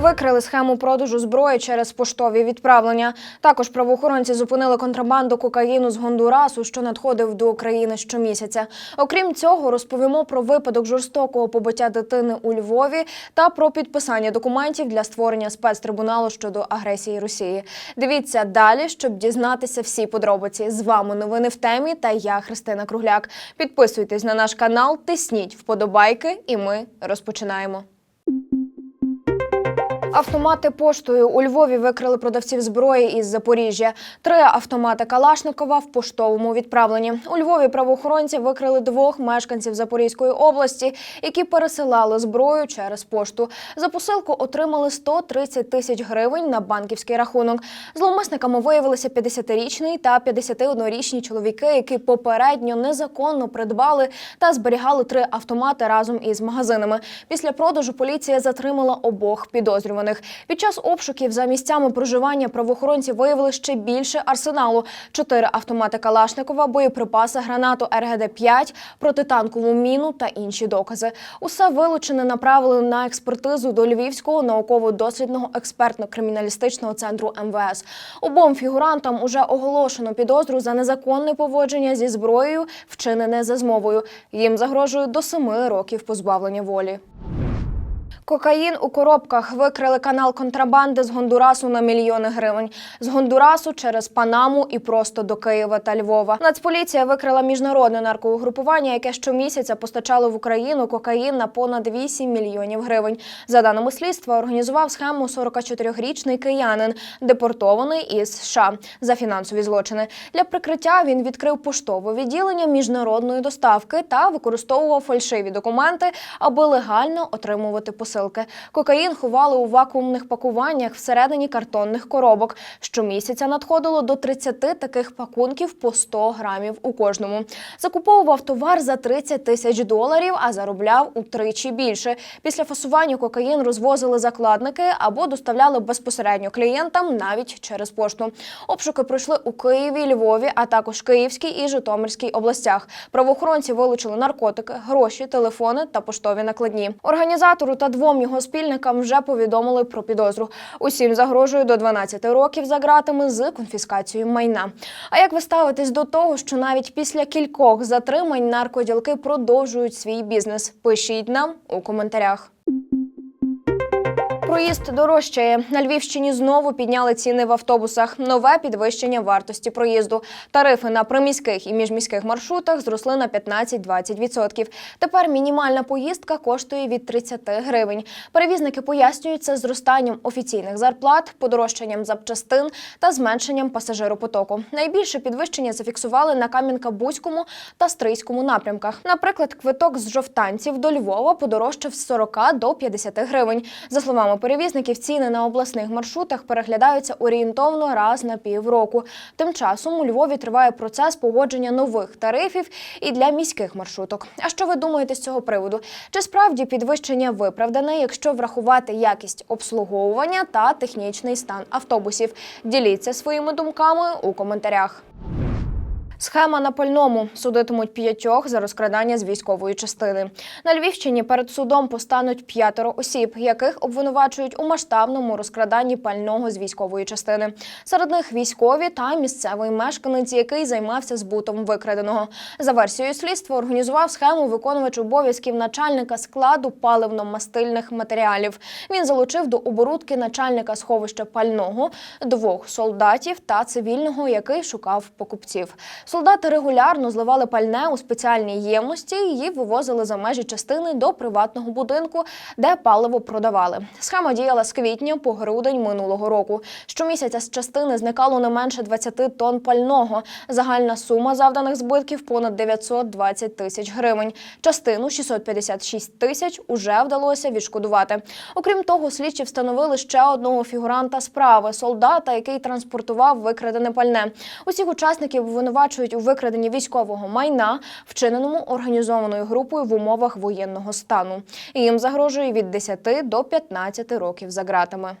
Викрили схему продажу зброї через поштові відправлення. Також правоохоронці зупинили контрабанду кокаїну з Гондурасу, що надходив до України щомісяця. Окрім цього, розповімо про випадок жорстокого побиття дитини у Львові та про підписання документів для створення спецтрибуналу щодо агресії Росії. Дивіться далі, щоб дізнатися всі подробиці. З вами новини в темі та я Христина Кругляк. Підписуйтесь на наш канал, тисніть вподобайки, і ми розпочинаємо. Автомати поштою у Львові викрили продавців зброї із Запоріжжя. Три автомати Калашникова в поштовому відправленні. У Львові правоохоронці викрили двох мешканців Запорізької області, які пересилали зброю через пошту. За посилку отримали 130 тисяч гривень на банківський рахунок. Зловмисниками виявилися 50-річний та 51-річні чоловіки, які попередньо незаконно придбали та зберігали три автомати разом із магазинами. Після продажу поліція затримала обох підозрюваних. Під час обшуків за місцями проживання правоохоронці виявили ще більше арсеналу: чотири автомати Калашникова, боєприпаси, гранату РГД-5, протитанкову міну та інші докази. Усе вилучене направили на експертизу до Львівського науково-дослідного експертно-криміналістичного центру МВС. Обом фігурантам уже оголошено підозру за незаконне поводження зі зброєю, вчинене за змовою. Їм загрожує до семи років позбавлення волі. Кокаїн у коробках викрили канал контрабанди з Гондурасу на мільйони гривень. З Гондурасу через Панаму і просто до Києва та Львова. Нацполіція викрила міжнародне наркоугрупування, яке щомісяця постачало в Україну кокаїн на понад 8 мільйонів гривень. За даними слідства, організував схему 44-річний киянин, депортований із США за фінансові злочини. Для прикриття він відкрив поштове відділення міжнародної доставки та використовував фальшиві документи, аби легально отримувати посилки. Кокаїн ховали у вакуумних пакуваннях всередині картонних коробок. Щомісяця надходило до 30 таких пакунків по 100 грамів у кожному. Закуповував товар за 30 тисяч доларів, а заробляв утричі більше. Після фасування кокаїн розвозили закладники або доставляли безпосередньо клієнтам навіть через пошту. Обшуки пройшли у Києві, Львові, а також Київській і Житомирській областях. Правоохоронці вилучили наркотики, гроші, телефони та поштові накладні. Організатору та двом його спільникам вже повідомили про підозру. Усім загрожує до 12 років за ґратами з конфіскацією майна. А як ви ставитесь до того, що навіть після кількох затримань наркоділки продовжують свій бізнес? Пишіть нам у коментарях. Проїзд дорожчає. На Львівщині знову підняли ціни в автобусах. Нове підвищення вартості проїзду. Тарифи на приміських і міжміських маршрутах зросли на 15-20%. Тепер мінімальна поїздка коштує від 30 гривень. Перевізники пояснюють це зростанням офіційних зарплат, подорожчанням запчастин та зменшенням пасажиропотоку. Найбільше підвищення зафіксували на Кам'янка-Бузькому та Стрийському напрямках. Наприклад, квиток з жовтанців до Львова подорожчав з 40 до 50 гривень. За словами перевізників, ціни на обласних маршрутах переглядаються орієнтовно раз на півроку. Тим часом у Львові триває процес погодження нових тарифів і для міських маршруток. А що ви думаєте з цього приводу? Чи справді підвищення виправдане, якщо врахувати якість обслуговування та технічний стан автобусів? Діліться своїми думками у коментарях. Схема на пальному судитимуть п'ятьох за розкрадання з військової частини. На Львівщині перед судом постануть п'ятеро осіб, яких обвинувачують у масштабному розкраданні пального з військової частини. Серед них військові та місцевий мешканець, який займався збутом викраденого. За версією слідства організував схему виконувач обов'язків начальника складу паливно-мастильних матеріалів. Він залучив до оборудки начальника сховища пального, двох солдатів та цивільного, який шукав покупців. Солдати регулярно зливали пальне у спеціальній ємності і вивозили за межі частини до приватного будинку, де паливо продавали. Схема діяла з квітня по грудень минулого року. Щомісяця з частини зникало не менше 20 тонн пального. Загальна сума завданих збитків понад 920 тисяч гривень. Частину 656 тисяч уже вдалося відшкодувати. Окрім того, слідчі встановили ще одного фігуранта справи солдата, який транспортував викрадене пальне. Усіх учасників обвинувачують у викраденні військового майна, вчиненому організованою групою в умовах воєнного стану. Їм загрожує від 10 до 15 років за ґратами.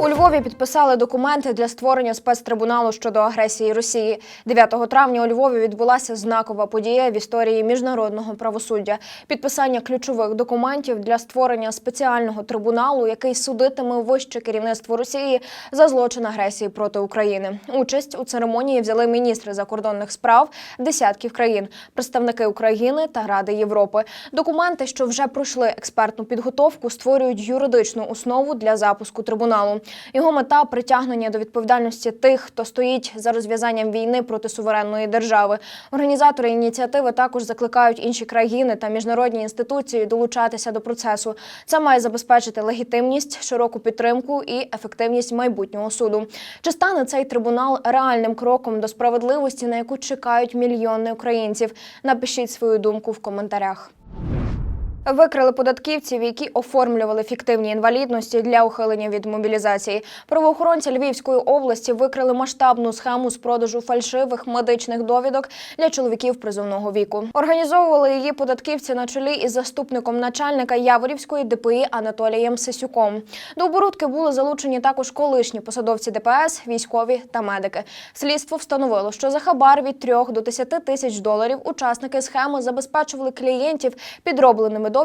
У Львові підписали документи для створення спецтрибуналу щодо агресії Росії. 9 травня у Львові відбулася знакова подія в історії міжнародного правосуддя. Підписання ключових документів для створення спеціального трибуналу, який судитиме вище керівництво Росії за злочин агресії проти України. Участь у церемонії взяли міністри закордонних справ десятків країн, представники України та Ради Європи. Документи, що вже пройшли експертну підготовку, створюють юридичну основу для запуску трибуналу. Його мета притягнення до відповідальності тих, хто стоїть за розв'язанням війни проти суверенної держави. Організатори ініціативи також закликають інші країни та міжнародні інституції долучатися до процесу. Це має забезпечити легітимність, широку підтримку і ефективність майбутнього суду. Чи стане цей трибунал реальним кроком до справедливості, на яку чекають мільйони українців? Напишіть свою думку в коментарях. Викрили податківців, які оформлювали фіктивні інвалідності для ухилення від мобілізації. Правоохоронці Львівської області викрили масштабну схему з продажу фальшивих медичних довідок для чоловіків призовного віку. Організовували її податківці на чолі із заступником начальника Яворівської ДПІ Анатолієм Сисюком. До оборудки були залучені також колишні посадовці ДПС, військові та медики. Слідство встановило, що за хабар від 3 до 10 тисяч доларів учасники схеми забезпечували клієнтів підробленими довідками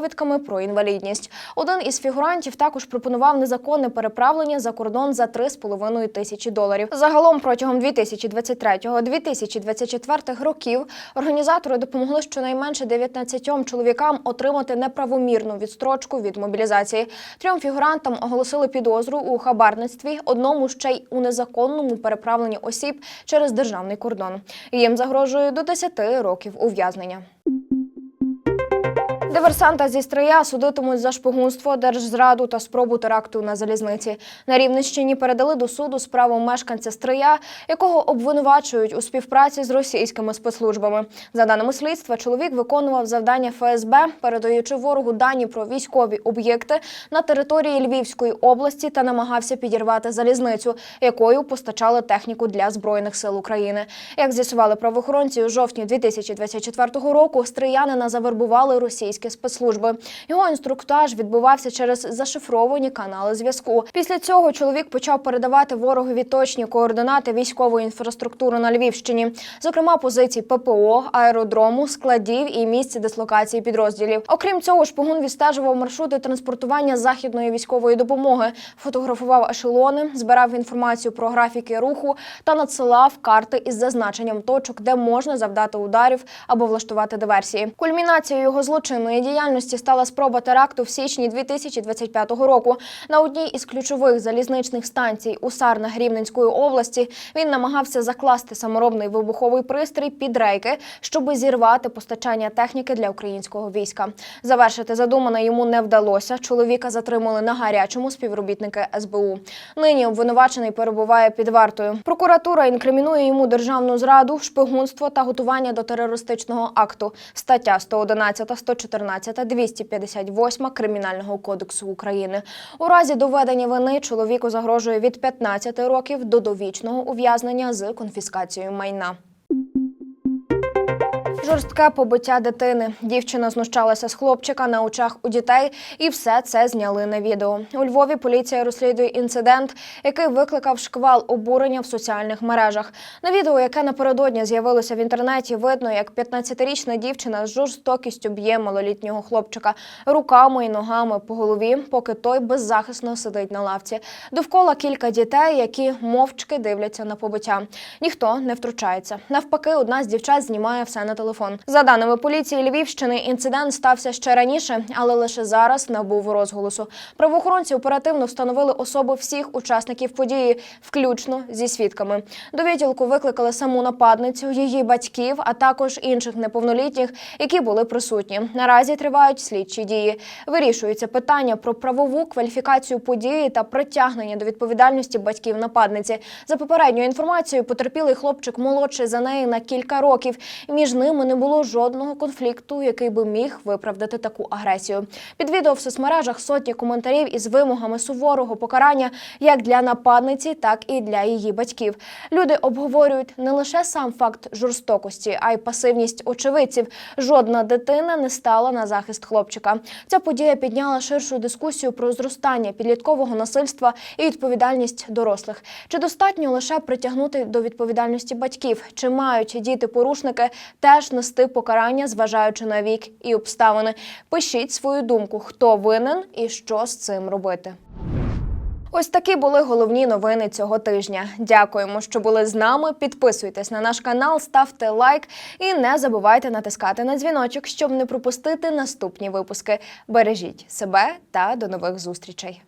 про інвалідність. Один із фігурантів також пропонував незаконне переправлення за кордон за 3,5 тисячі доларів. Загалом протягом 2023-2024 років організатори допомогли щонайменше 19 чоловікам отримати неправомірну відстрочку від мобілізації. Трьом фігурантам оголосили підозру у хабарництві, одному ще й у незаконному переправленні осіб через державний кордон. Їм загрожує до 10 років ув'язнення. Диверсанта зі Стрия судитимуть за шпигунство, держзраду та спробу теракту на залізниці. На Рівненщині передали до суду справу мешканця Стрия, якого обвинувачують у співпраці з російськими спецслужбами. За даними слідства, чоловік виконував завдання ФСБ, передаючи ворогу дані про військові об'єкти на території Львівської області та намагався підірвати залізницю, якою постачали техніку для збройних сил України. Як з'ясували правоохоронці у жовтні 2024 року, стріянина завербували російські спецслужби. Його інструктаж відбувався через зашифровані канали зв'язку. Після цього чоловік почав передавати ворогові точні координати військової інфраструктури на Львівщині, зокрема позицій ППО, аеродрому, складів і місць дислокації підрозділів. Окрім цього, шпигун відстежував маршрути транспортування західної військової допомоги, фотографував ешелони, збирав інформацію про графіки руху та надсилав карти із зазначенням точок, де можна завдати ударів або влаштувати диверсії. Кульмінацією його злочинної діяльності стала спроба теракту в січні 2025 року. На одній із ключових залізничних станцій у Сарнах Рівненської області він намагався закласти саморобний вибуховий пристрій під рейки, щоб зірвати постачання техніки для українського війська. Завершити задумане йому не вдалося. Чоловіка затримали на гарячому співробітники СБУ. Нині обвинувачений перебуває під вартою. Прокуратура інкримінує йому державну зраду, шпигунство та готування до терористичного акту. Стаття 111, 114, 258 Кримінального кодексу України. У разі доведення вини чоловіку загрожує від 15 років до довічного ув'язнення з конфіскацією майна. Жорстке побиття дитини. Дівчина знущалася з хлопчика на очах у дітей, і все це зняли на відео. У Львові поліція розслідує інцидент, який викликав шквал обурення в соціальних мережах. На відео, яке напередодні з'явилося в інтернеті, видно, як 15-річна дівчина з жорстокістю б'є малолітнього хлопчика руками і ногами по голові, поки той беззахисно сидить на лавці. Довкола кілька дітей, які мовчки дивляться на побиття. Ніхто не втручається. Навпаки, одна з дівчат знімає все на телефон. За даними поліції Львівщини, інцидент стався ще раніше, але лише зараз набув розголосу. Правоохоронці оперативно встановили особи всіх учасників події, включно зі свідками. До відділку викликали саму нападницю, її батьків, а також інших неповнолітніх, які були присутні. Наразі тривають слідчі дії. Вирішується питання про правову кваліфікацію події та притягнення до відповідальності батьків нападниці. За попередньою інформацією, потерпілий хлопчик молодший за неї на кілька років. Між ними ними не було жодного конфлікту, який би міг виправдати таку агресію. Під відео в соцмережах сотні коментарів із вимогами суворого покарання як для нападниці, так і для її батьків. Люди обговорюють не лише сам факт жорстокості, а й пасивність очевидців. Жодна дитина не стала на захист хлопчика. Ця подія підняла ширшу дискусію про зростання підліткового насильства і відповідальність дорослих. Чи достатньо лише притягнути до відповідальності батьків? Чи мають діти-порушники теж нести покарання, зважаючи на вік і обставини? Пишіть свою думку, хто винен і що з цим робити. Ось такі були головні новини цього тижня. Дякуємо, що були з нами. Підписуйтесь на наш канал, ставте лайк і не забувайте натискати на дзвіночок, щоб не пропустити наступні випуски. Бережіть себе та до нових зустрічей.